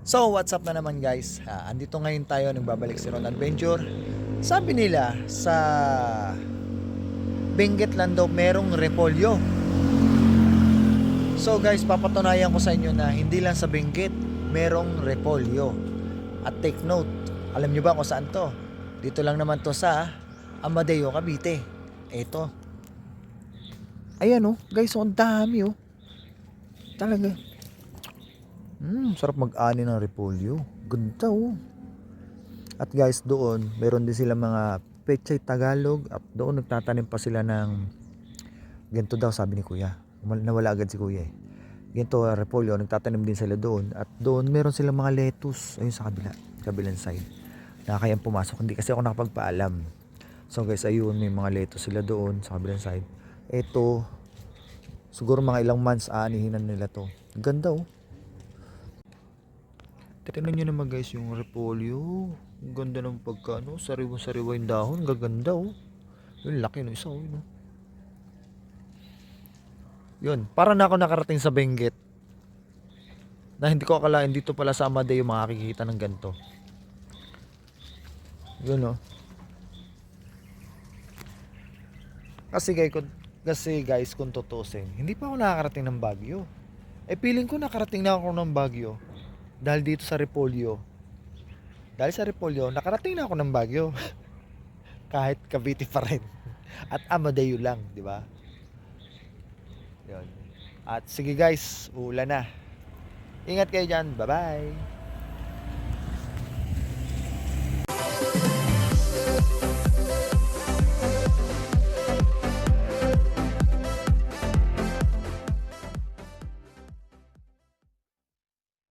So, what's up na naman guys? Ha, andito ngayon tayo nagbabalik si Ron Adventure. Sabi nila sa Benguet lang daw merong repolyo. So guys, papatunayan ko sa inyo na hindi lang sa Benguet merong repolyo. At take note, alam nyo ba kung saan to? Dito lang naman to sa Amadeo, Cavite. Eto. Ayan oh, guys, oh, ang dami oh. Talaga. Hmm, sarap mag-ani ng repolyo. Ganda oh. At guys, doon, meron din sila mga pechay Tagalog at doon nagtatanim pa sila ng ganito daw sabi ni Kuya. Nawala agad si Kuya eh. Ganito uh, repolyo, nagtatanim din sila doon at doon meron silang mga lettuce ayun sa kabila, kabilang side. Nakakayang pumasok, hindi kasi ako nakapagpaalam. So guys, ayun, may mga lettuce sila doon sa kabilang side. Ito, siguro mga ilang months aanihin nila to. Ganda oh. Tingnan nyo naman guys yung repolyo. Ang ganda ng pagkano. Sariwa-sariwa yung dahon. Gaganda oh. Yung laki no isa oh. Yun, oh. yun. Para na ako nakarating sa Benguet. Na hindi ko akalain dito pala sa Amadeo makakikita ng ganito. Yun oh. Kasi guys, kung, kasi guys, kung tutusin, hindi pa ako nakakarating ng Baguio. Eh, feeling ko nakarating na ako ng Baguio. Dahil dito sa Repolyo. Dahil sa Repolyo, nakarating na ako ng Baguio. Kahit Cavite pa rin. At Amadeo lang, di ba? Yun. At sige guys, ulan na. Ingat kayo dyan. Bye-bye.